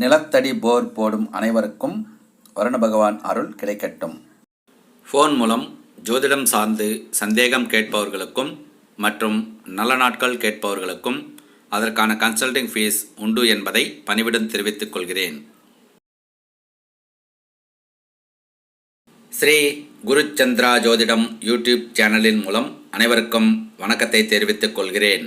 நிலத்தடி போர் போடும் அனைவருக்கும் வருண பகவான் அருள் கிடைக்கட்டும். ஃபோன் மூலம் ஜோதிடம் சார்ந்து சந்தேகம் கேட்பவர்களுக்கும் மற்றும் நல்ல நாட்கள் கேட்பவர்களுக்கும் அதற்கான கன்சல்டிங் ஃபீஸ் உண்டு என்பதை பணிவிடம் தெரிவித்துக் கொள்கிறேன். ஸ்ரீ குருச்சந்திரா ஜோதிடம் யூடியூப் சேனலின் மூலம் அனைவருக்கும் வணக்கத்தை தெரிவித்துக் கொள்கிறேன்.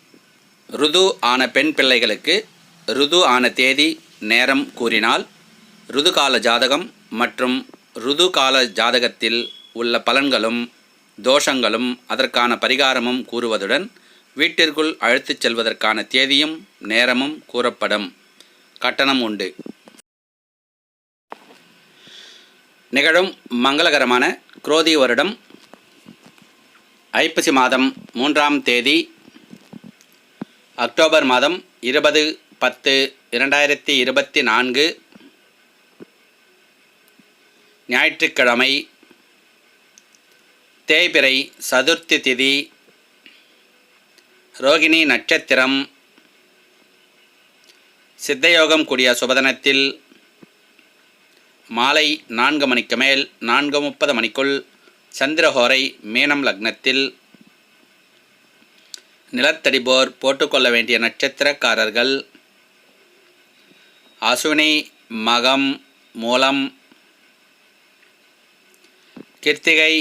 ருது ஆன பெண் பிள்ளைகளுக்கு ருது ஆன தேதி நேரம் கூறினால் ருதுகால ஜாதகம் மற்றும் ருதுகால ஜாதகத்தில் உள்ள பலன்களும் தோஷங்களும் அதற்கான பரிகாரமும் கூறுவதுடன் வீட்டிற்குள் அழைத்துச் செல்வதற்கான தேதியும் நேரமும் கூறப்படும். கட்டணம் உண்டு. நிகழும் மங்களகரமான குரோதி வருடம் ஐப்பசி மாதம் மூன்றாம் தேதி அக்டோபர் மாதம் இருபது பத்து இரண்டாயிரத்தி இருபத்தி நான்கு ஞாயிற்றுக்கிழமை தேய்பிரை சதுர்த்தி திதி ரோகிணி நட்சத்திரம் சித்தயோகம் கூடிய சுபதனத்தில் மாலை நான்கு மணிக்கு மேல் நான்கு முப்பது மணிக்குள் சந்திரஹோரை மீனம் லக்னத்தில் நிலத்தடிபோர் போட்டுக்கொள்ள வேண்டிய நட்சத்திரக்காரர்கள் அசுனி மகம் மூலம் கிருத்திகை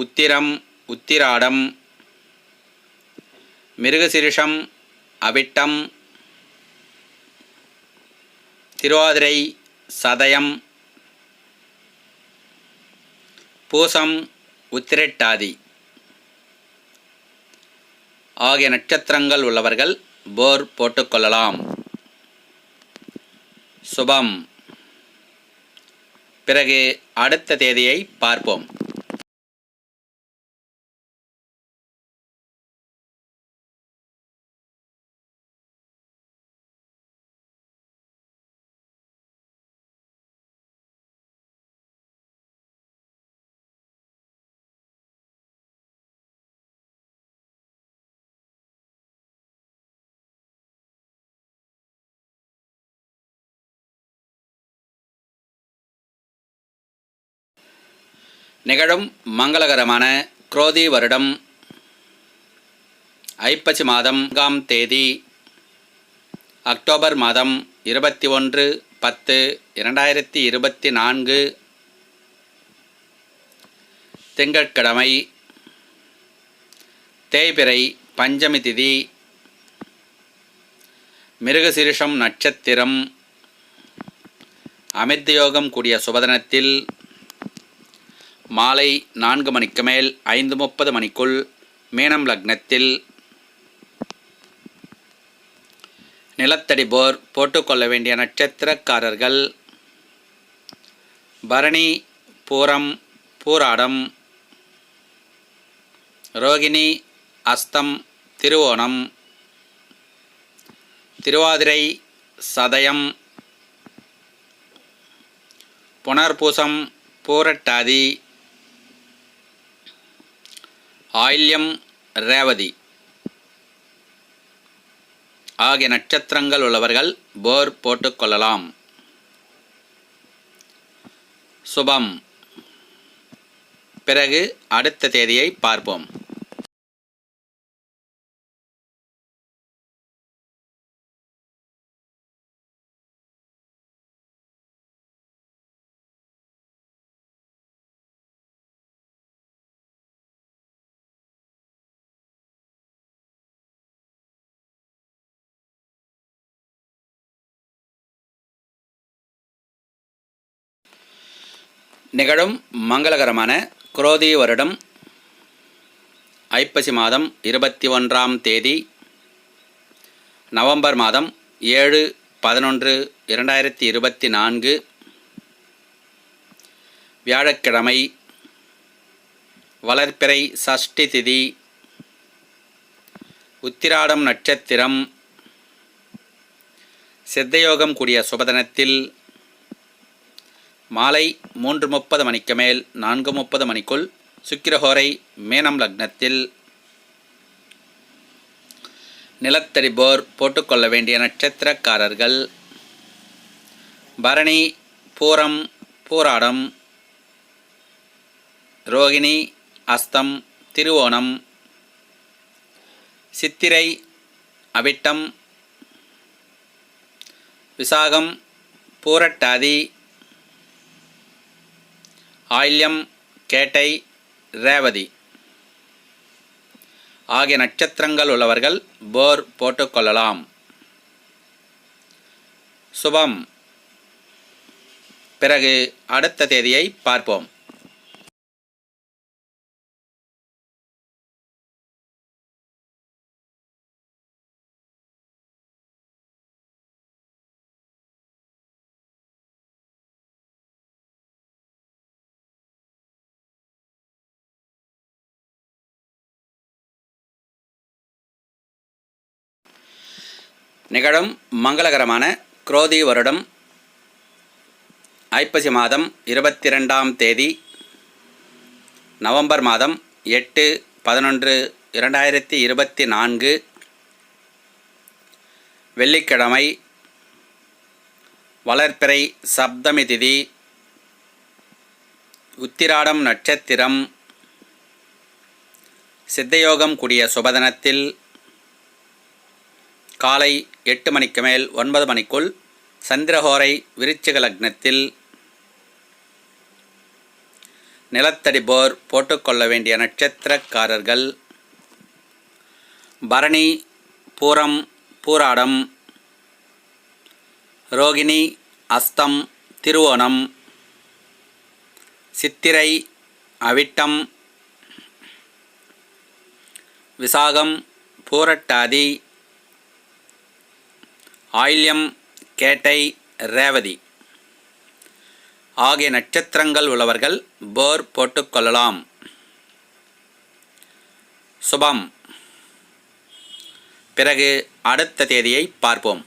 உத்திரம் உத்திராடம் மிருகசிருஷம் அவிட்டம் திருவாதிரை சதயம் பூசம் உத்திரட்டாதி. ஆகிய நட்சத்திரங்கள் உள்ளவர்கள் போர் போட்டுக்கொள்ளலாம். சுபம். பிறகு அடுத்த தேதியை பார்ப்போம். நிகழும் மங்களகரமான குரோதி வருடம். ஐப்பசி மாதம் நான்காம் தேதி அக்டோபர் மாதம் இருபத்தி ஒன்று பத்து இரண்டாயிரத்தி இருபத்தி நான்கு. திங்கட்கிழமை தேய்பிறை பஞ்சமி திதி மிருகசிரிஷம் நட்சத்திரம். அமிர்தயோகம் கூடிய சுபதனத்தில் மாலை நான்கு மணிக்கு மேல் ஐந்து முப்பது மணிக்குள் மீனம் லக்னத்தில் நிலத்தடி போர் போட்டுக்கொள்ள வேண்டிய நட்சத்திரக்காரர்கள் பரணி பூரம் பூராடம் ரோகிணி அஸ்தம் திருவோணம் திருவாதிரை சதயம் புனர்பூசம் பூரட்டாதி ஆயில்யம் ரேவதி. ஆகிய நட்சத்திரங்கள் உள்ளவர்கள் போர் போட்டுக்கொள்ளலாம் சுபம். பிறகு அடுத்த தேதியை பார்ப்போம். நிகழும் மங்களகரமான குரோதி வருடம் ஐப்பசி மாதம் இருபத்தி ஒன்றாம் தேதி நவம்பர் மாதம் ஏழு பதினொன்று இரண்டாயிரத்தி இருபத்தி நான்கு வியாழக்கிழமை வளர்ப்பிறை சஷ்டி திதி உத்திராடம் நட்சத்திரம் சித்தயோகம் கூடிய சுபதனத்தில் மாலை மூன்று முப்பது மணிக்கு மேல் நான்கு முப்பது மணிக்குள் சுக்கிரஹோரை மேனம் லக்னத்தில். நிலத்தடி போர் போட்டுக்கொள்ள வேண்டிய நட்சத்திரக்காரர்கள். பரணி பூரம் பூராடம். ரோகிணி அஸ்தம் திருவோணம். சித்திரை அவிட்டம். விசாகம் பூரட்டாதி. ஆயில்யம் கேட்டை ரேவதி. ஆகிய நட்சத்திரங்கள் உள்ளவர்கள் போர் போட்டுக்கொள்ளலாம் சுபம். பிறகு அடுத்த தேதியை பார்ப்போம். நிகழும் மங்களகரமான குரோதி வருடம் ஐப்பசி மாதம் இருபத்தி ரெண்டாம் தேதி நவம்பர் மாதம் எட்டு பதினொன்று இரண்டாயிரத்தி இருபத்தி நான்கு வெள்ளிக்கிழமை வளர்ப்பிறை சப்தமி திதி உத்திராடம் நட்சத்திரம் சித்தயோகம் கூடிய சுபதனத்தில் காலை எட்டு மணிக்கு மேல் ஒன்பது மணிக்குள் சந்திரஹோரை விருச்சிக லக்னத்தில் நிலத்தடி போர் போட்டுக்கொள்ள வேண்டிய நட்சத்திரக்காரர்கள் பரணி பூரம் பூராடம் ரோகிணி அஸ்தம் திருவோணம் சித்திரை அவிட்டம் விசாகம் பூரட்டாதி ஆயில்யம் கேட்டை ரேவதி. ஆகிய நட்சத்திரங்கள் உள்ளவர்கள் போர் போட்டுக்கொள்ளலாம் சுபம். பிறகு அடுத்த தேதியை பார்ப்போம்.